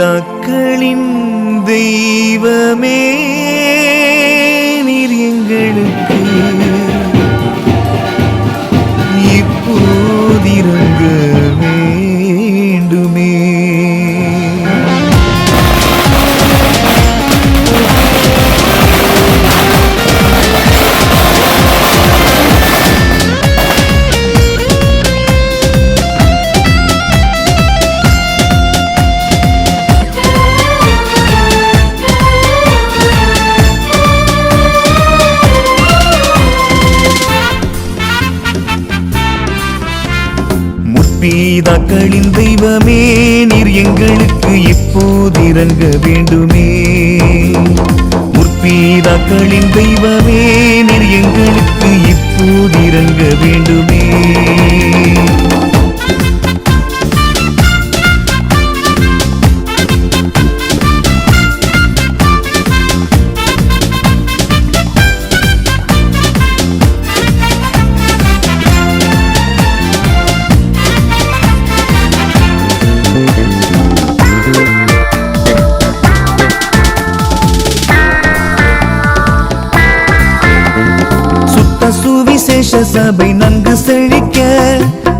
பிதாக்களின் தெய்வமே நீர் எங்களுக்கு இப்போதிறங்க வேண்டுமே. பீதாக்களின் தெய்வமே நீர் எங்களுக்கு இப்போது இறங்க வேண்டுமே. முற்பீதாக்களின் தெய்வமே நீர் எங்களுக்கு இப்போது இறங்க வேண்டுமே. சுவிசேஷ சபை நன்கு செழிக்க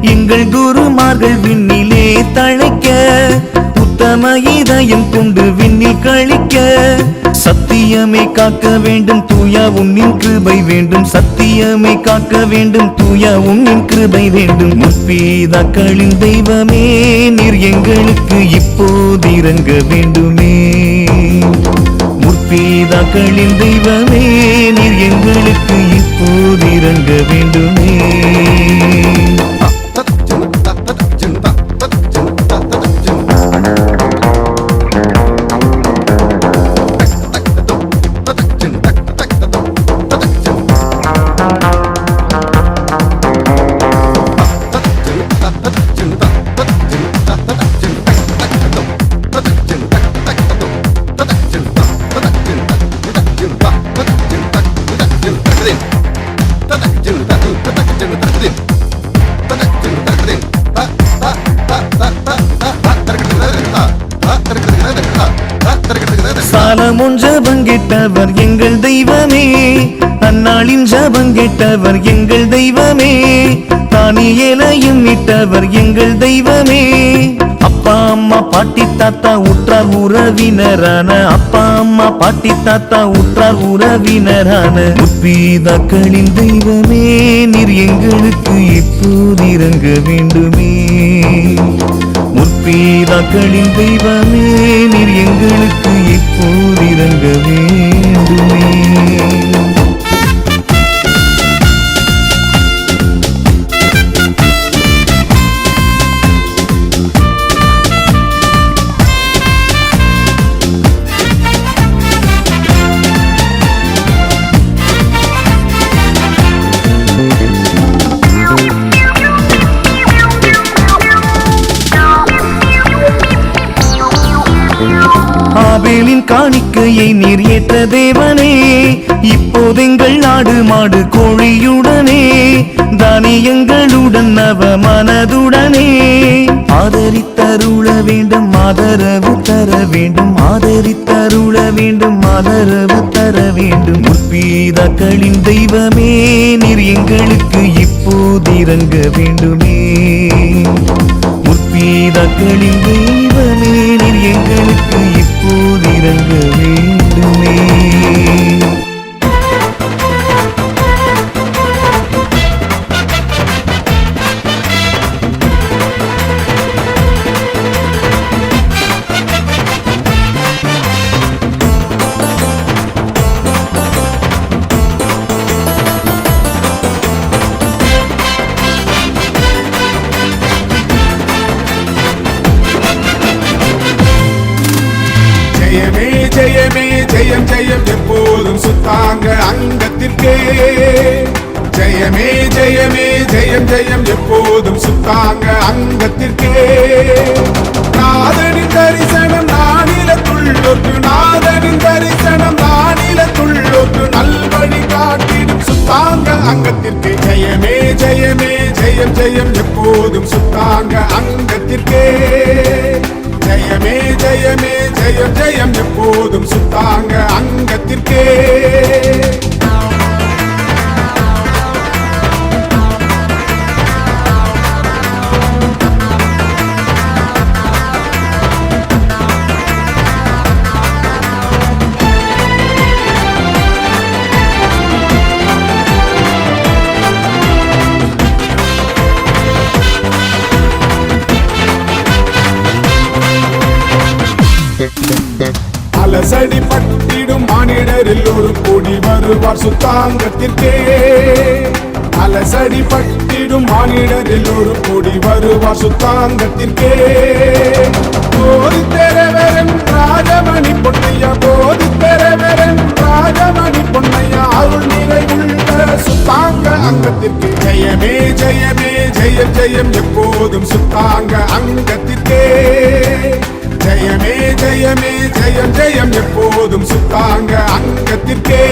எங்கள் குருமார்கள் விண்ணிலே தழைக்க உத்தம இதயம் கொண்டு விண்ணில் கழிக்க. சத்தியமே காக்க வேண்டும் தூயா உன்னின் கிருபை வேண்டும். சத்தியமே காக்க வேண்டும் தூயா உன்னின் கிருபை வேண்டும். முற்பீதாக்களின் தெய்வமே நீர் எங்களுக்கு இப்போது இறங்க வேண்டுமே. முற்பீதாக்களின் தெய்வமே நீர் எங்களுக்கு இப்போதிறங்க வேண்டுமே. சாலமுன் ஜபங்கிட்டவர் எங்கள் தெய்வமே. அந்நாளின் ஜபங்கிட்டவர் எங்கள் தெய்வமே. தானியலையும் இட்டவர் எங்கள் தெய்வமே. அப்பா அம்மா பாட்டி தாத்தா உற்றார் உறவினரான அப்பா அம்மா பாட்டி தாத்தா உற்றார் உறவினரான முற்பீதாக்களின் தெய்வமே. நீர் எங்களுக்கு இப்போது இறங்க வேண்டுமே. முற்பீதாக்களின் தெய்வமே நீர் எங்களுக்கு இப்போது இறங்க வேண்டுமே. காணிக்கையை நீர் ஏற்ற தேவனே இப்போதெங்கள் நாடு மாடு கோழியுடனே தானியங்களுடன் நவ மனதுடனே. ஆதரித்தருள வேண்டும் ஆதரவு தர வேண்டும் ஆதரித்தருள வேண்டும் ஆதரவு தர வேண்டும். முற்பீதாக்களின் தெய்வமே நீர் எங்களுக்கு இப்போது இறங்க வேண்டுமே. முற்பீதாக்களின் தெய்வமே நீர் எங்களுக்கு இறங்க. ஜெயம் ஜெயம் எப்போதும் சுத்தாங்க அங்கத்திற்கே. ஜெயமே ஜெயமே ஜெயம் ஜெயம் எப்போதும் சுத்தாங்க அங்கத்திற்கே. நாதனின் தரிசனம் நானில நானிலத்துள்ளொரு நாதனின் தரிசனம் நானில நானிலத்துள்ளொரு நல்வழி காட்டிடும் சுத்தாங்க அங்கத்திற்கே. ஜெயமே ஜெயமே ஜெயம் ஜெயம் எப்போதும் சுத்தாங்க அங்கத்திற்கே. ஜெயமே ஜெயமே ஜெயம் ஜெயம் எப்போதும் சுத்தாங்க அங்கத்திற்கே. கூடி சுத்தாங்கத்திற்கே. அலசடி பட்டிடும் மானிடரில் ஒரு கூடி வருவார் சுத்தாங்கத்திற்கே. போதி பெறவரன் ராஜமணி பொன்னையா போதி பெறவரன் ராஜமணி பொன்னையா அருள் நிறைவுள்ள சுத்தாங்க அங்கத்திற்கு. ஜெயமே ஜெயமே ஜெய ஜெயம் எப்போதும் சுத்தாங்க அங்கத்திற்கே. ஜெயமே ஜெயமே ஜெயம் ஜெயம் எப்போதும் சுத்தாங்க அங்கத்திற்கே.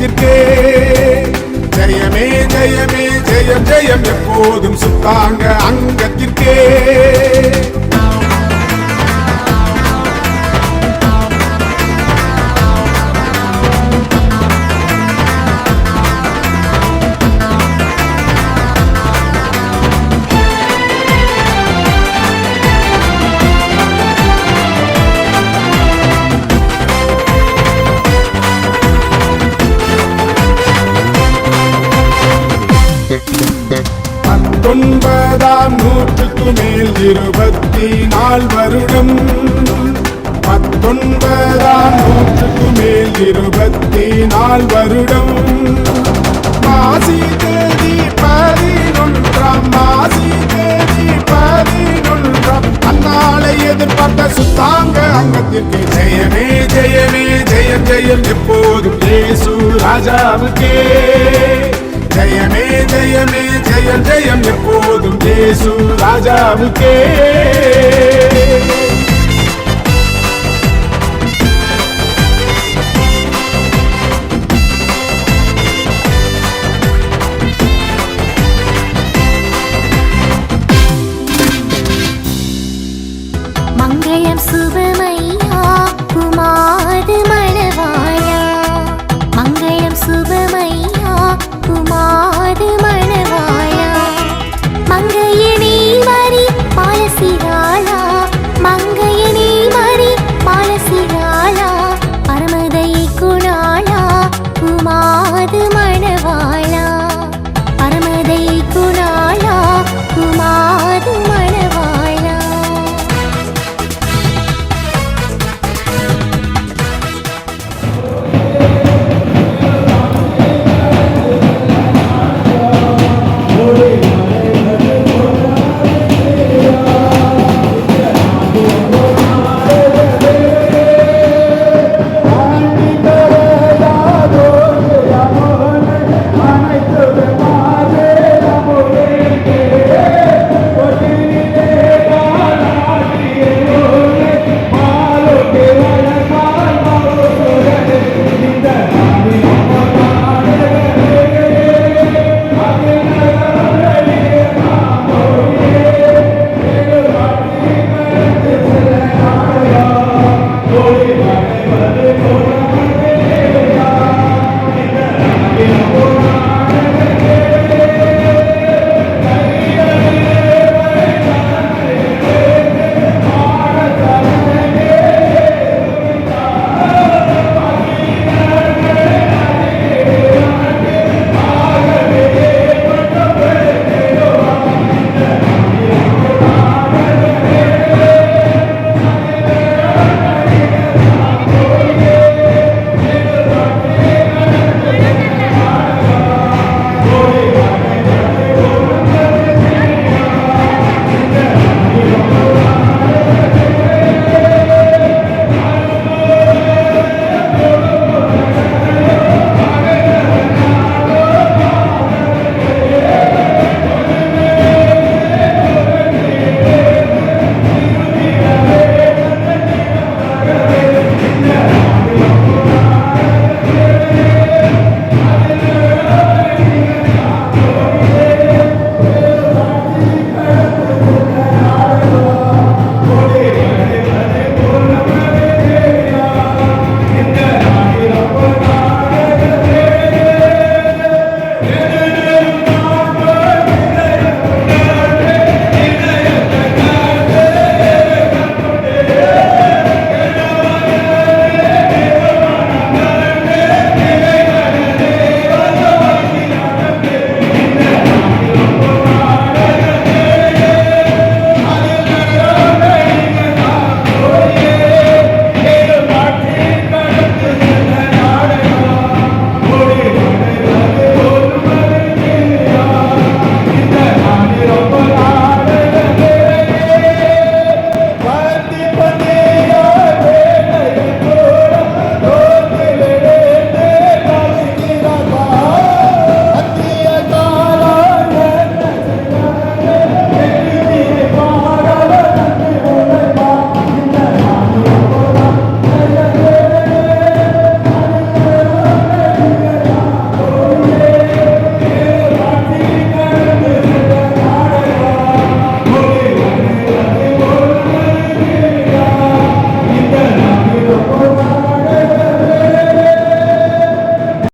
அங்கத்திற்கே ஜெயமே ஜெயமே ஜெயம் ஜெயம் எப்போதும் சுத்தாங்க அங்கத்திற்கே. இருபத்தி நால் வருடம். பத்தொன்பதாம் நூற்றுக்கு மேல் இருபத்தி நால் வருடம். மாசி தேதி பதினொன்றாம் மாசி தேதி பதினொன்றாம். அந்நாளை எதிர்பார்த்த சுத்தாங்க அங்கத்திற்கு ஜெயமே ஜெயமே ஜெயம் ஜெயம். எப்போதும் இயேசு ராஜாவுக்கே. ஜெயமே ஜெயமே ஜெயம் ஜெயம் எப்போதும் ஜேசு ராஜாவுக்கே சுவர்